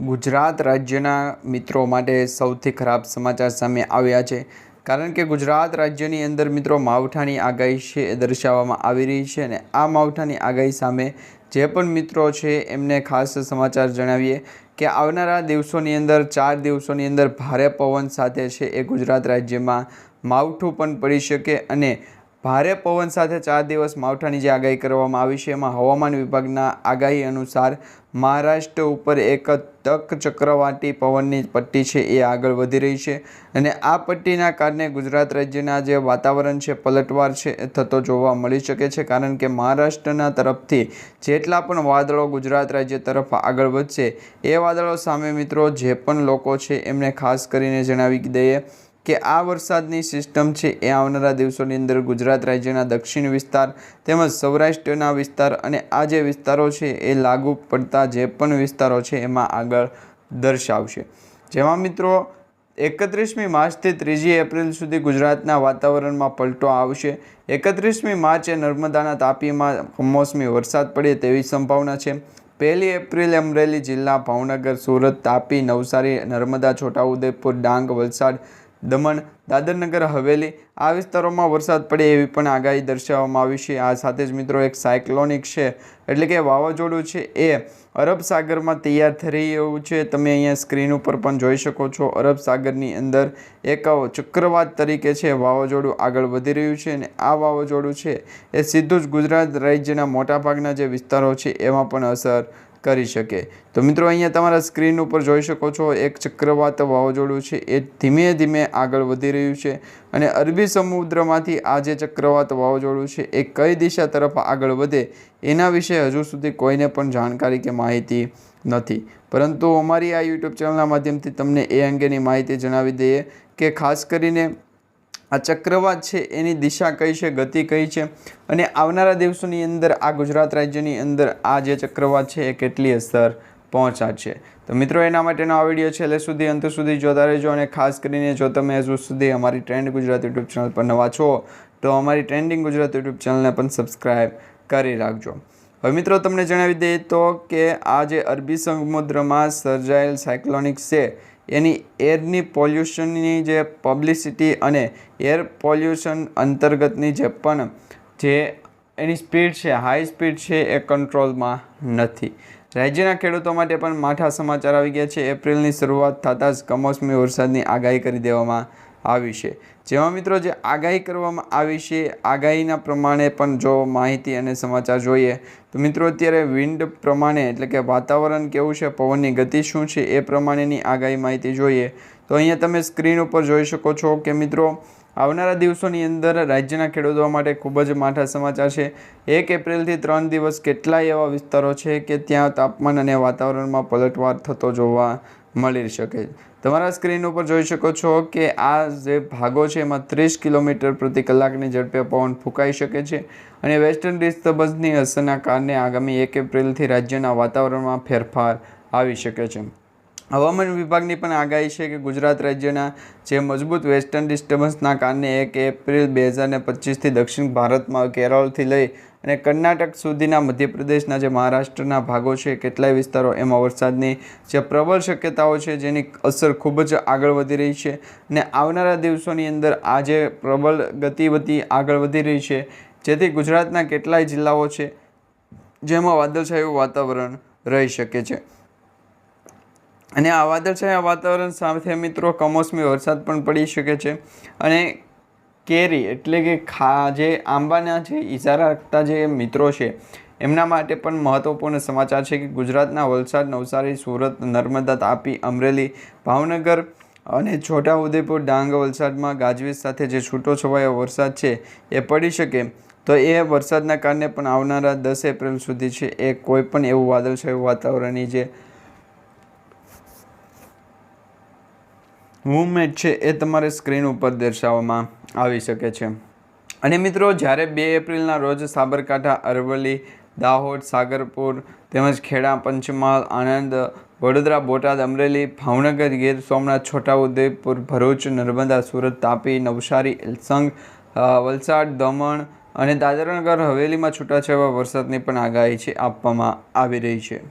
ગુજરાત રાજ્યના મિત્રો માટે સૌથી ખરાબ સમાચાર સામે આવ્યા છે. કારણ કે ગુજરાત રાજ્યની અંદર મિત્રો માવઠાની આગાહી છે એ દર્શાવવામાં આવી રહી છે અને આ માવઠાની આગાહી સામે જે પણ મિત્રો છે એમને ખાસ સમાચાર જણાવીએ કે આવનારા દિવસોની અંદર, ચાર દિવસોની અંદર ભારે પવન સાથે છે એ ગુજરાત રાજ્યમાં માવઠું પણ પડી શકે અને ભારે પવન સાથે ચાર દિવસ માવઠાની જે આગાહી કરવામાં આવી છે, એમાં હવામાન વિભાગના આગાહી અનુસાર મહારાષ્ટ્ર ઉપર એક તક ચક્રવાતી પવનની પટ્ટી છે, એ આગળ વધી રહી છે અને આ પટ્ટીના કારણે ગુજરાત રાજ્યના જે વાતાવરણ છે, પલટવાર છે, એ થતો જોવા મળી શકે છે. કારણ કે મહારાષ્ટ્રના તરફથી જેટલા પણ વાદળો ગુજરાત રાજ્ય તરફ આગળ વધશે, એ વાદળો સામે મિત્રો જે પણ લોકો છે, એમને ખાસ કરીને જણાવી દઈએ કે આ વરસાદની સિસ્ટમ છે એ આવનારા દિવસોની અંદર ગુજરાત રાજ્યના દક્ષિણ વિસ્તાર તેમજ સૌરાષ્ટ્રના વિસ્તાર અને આ જે વિસ્તારો છે એ લાગુ પડતા જે પણ વિસ્તારો છે એમાં આગળ દર્શાવશે. જેમાં મિત્રો, એકત્રીસમી માર્ચથી ત્રીજી એપ્રિલ સુધી ગુજરાતના વાતાવરણમાં પલટો આવશે. એકત્રીસમી માર્ચે નર્મદાના તાપીમાં કમોસમી વરસાદ પડે તેવી સંભાવના છે. પહેલી એપ્રિલ અમરેલી જિલ્લા, ભાવનગર, સુરત, તાપી, નવસારી, નર્મદા, છોટાઉદેપુર, ડાંગ, વલસાડ દમણ, દાદરનગર, હવેલી આ વિસ્તારોમાં વરસાદ પડે એવી પણ આગાહી દર્શાવવામાં આવી છે. આ સાથે જ મિત્રો એક સાયક્લોનિક છે, એટલે કે વાવાઝોડું છે એ અરબ સાગરમાં તૈયાર થઈ રહ્યું છે. તમે અહીંયા સ્ક્રીન ઉપર પણ જોઈ શકો છો, અરબ સાગરની અંદર એક ચક્રવાત તરીકે છે વાવાઝોડું આગળ વધી રહ્યું છે અને આ વાવાઝોડું છે એ સીધું જ ગુજરાત રાજ્યના મોટાભાગના જે વિસ્તારો છે એમાં પણ અસર કરી શકે. તો મિત્રો, અહીંયા તમારા સ્ક્રીન ઉપર જોઈ શકો છો, એક ચક્રવાત વાવાઝોડું છે. એ ધીમે ધીમે આગળ વધી રહ્યું છે અને અરબી સમુદ્રમાંથી આ જે ચક્રવાત વાવાઝોડું છે, એ કઈ દિશા તરફ આગળ વધે, એના વિશે હજુ સુધી કોઈને પણ જાણકારી કે માહિતી નથી. પરંતુ અમારી આ યુટ્યુબ ચેનલના માધ્યમથી તમને એ અંગેની માહિતી જણાવી દઈએ કે ખાસ કરીને આ ચક્રવાત છે, એની દિશા કઈ છે, ગતિ કઈ છે? અને આવનારા દિવસોની અંદર આ ગુજરાત રાજ્યની અંદર આ જે ચક્રવાત છે, એ કેટલી અસર પહોંચાડશે તો મિત્રો, એના માટેનો આ વીડિયો છેલ્લે સુધી, અંત સુધી જોતા રહેજો અને ખાસ કરીને જો તમે હજુ સુધી અમારી ટ્રેન્ડ ગુજરાત યુટ્યુબ ચેનલ પર નવા છો, તો અમારી ટ્રેન્ડિંગ ગુજરાત યુટ્યુબ ચેનલને પણ સબસ્ક્રાઈબ કરી રાખજો. હવે મિત્રો, તમને જણાવી દઈએ તો કે આ જે અરબી સમુદ્રમાં સર્જાયેલ સાયક્લોનિક છે એની એરની પોલ્યુશનની જે પબ્લિસિટી અને એર પોલ્યુશન અંતર્ગતની જે પણ જે એની સ્પીડ છે, હાઈ સ્પીડ છે એ કંટ્રોલમાં નથી. રાજ્યના ખેડૂતો માટે પણ માઠા સમાચાર આવી ગયા છે. એપ્રિલની શરૂઆત થતાં જ કમોસમી વરસાદની આગાહી કરી દેવામાં આવી છે. જેમાં મિત્રો જે આગાહી કરવામાં આવી છે, આગાહીના પ્રમાણે પણ જો માહિતી અને સમાચાર જોઈએ, તો મિત્રો અત્યારે વિન્ડ પ્રમાણે એટલે કે વાતાવરણ કેવું છે, પવનની ગતિ શું છે એ પ્રમાણેની આગાહી માહિતી જોઈએ. તો અહીંયા તમે સ્ક્રીન ઉપર જોઈ શકો છો કે મિત્રો આવનારા દિવસોની અંદર રાજ્યના ખેડૂતો માટે ખૂબ જ માઠા સમાચાર છે. એક એપ્રિલથી ત્રણ દિવસ કેટલાય એવા વિસ્તારો છે કે ત્યાં તાપમાન અને વાતાવરણમાં પલટવાર થતો જોવા મળી શકે. તમારા સ્ક્રીન ઉપર જોઈ શકો છો કે આ જે ભાગો છે એમાં ત્રીસ કિલોમીટર પ્રતિ કલાકની ઝડપે પવન ફૂંકાઈ શકે છે અને વેસ્ટર્ન ડિસ્ટર્બન્સની અસરના કારણે આગામી એક એપ્રિલથી રાજ્યના વાતાવરણમાં ફેરફાર આવી શકે છે. હવામાન વિભાગની પણ આગાહી છે કે ગુજરાત રાજ્યના જે મજબૂત વેસ્ટર્ન ડિસ્ટર્બન્સના કારણે એક એપ્રિલ બે હજાર પચીસથી દક્ષિણ ભારતમાં કેરળથી લઈ અને કર્ણાટક સુધીના મધ્યપ્રદેશના જે મહારાષ્ટ્રના ભાગો છે, કેટલાય વિસ્તારો એમાં વરસાદની જે પ્રબળ શક્યતાઓ છે જેની અસર ખૂબ જ આગળ વધી રહી છે અને આવનારા દિવસોની અંદર આ જે પ્રબળ ગતિવતી આગળ વધી રહી છે, જેથી ગુજરાતના કેટલાય જિલ્લાઓ છે જેમાં વાદળછાયું વાતાવરણ રહી શકે છે. અને આ વાદળછાયા વાતાવરણ સાથે મિત્રો કમોસમી વરસાદ પણ પડી શકે છે. અને કેરી એટલે કે ખા, જે આંબાના જે ઇજારા રાખતા જે મિત્રો છે, એમના માટે પણ મહત્ત્વપૂર્ણ સમાચાર છે કે ગુજરાતના વલસાડ, નવસારી, સુરત, નર્મદા, તાપી, અમરેલી, ભાવનગર અને છોટાઉદેપુર, ડાંગ વલસાડમાં ગાજવીજ સાથે જે છૂટો છવાયો વરસાદ છે, એ પડી શકે. તો એ વરસાદના કારણે પણ આવનારા દસ એપ્રિલ સુધી છે, એ કોઈ પણ એવું વાદળછાયું વાતાવરણની જે મૂવમેન્ટ છે એ તમારે સ્ક્રીન ઉપર દર્શાવવામાં આવી શકે છે. અને મિત્રો, જ્યારે બે એપ્રિલના રોજ સાબરકાંઠા, અરવલ્લી, દાહોદ, સાગરપુર તેમજ ખેડા, પંચમહાલ, આણંદ, વડોદરા, બોટાદ, અમરેલી, ભાવનગર, ગીર સોમનાથ, છોટાઉદેપુર, ભરૂચ, નર્મદા, સુરત, તાપી, નવસારી, એલસંગ વલસાડ, દમણ અને દાદરાનગર હવેલીમાં છૂટાછવાયા વરસાદની પણ આગાહી છે, આપવામાં આવી રહી છે.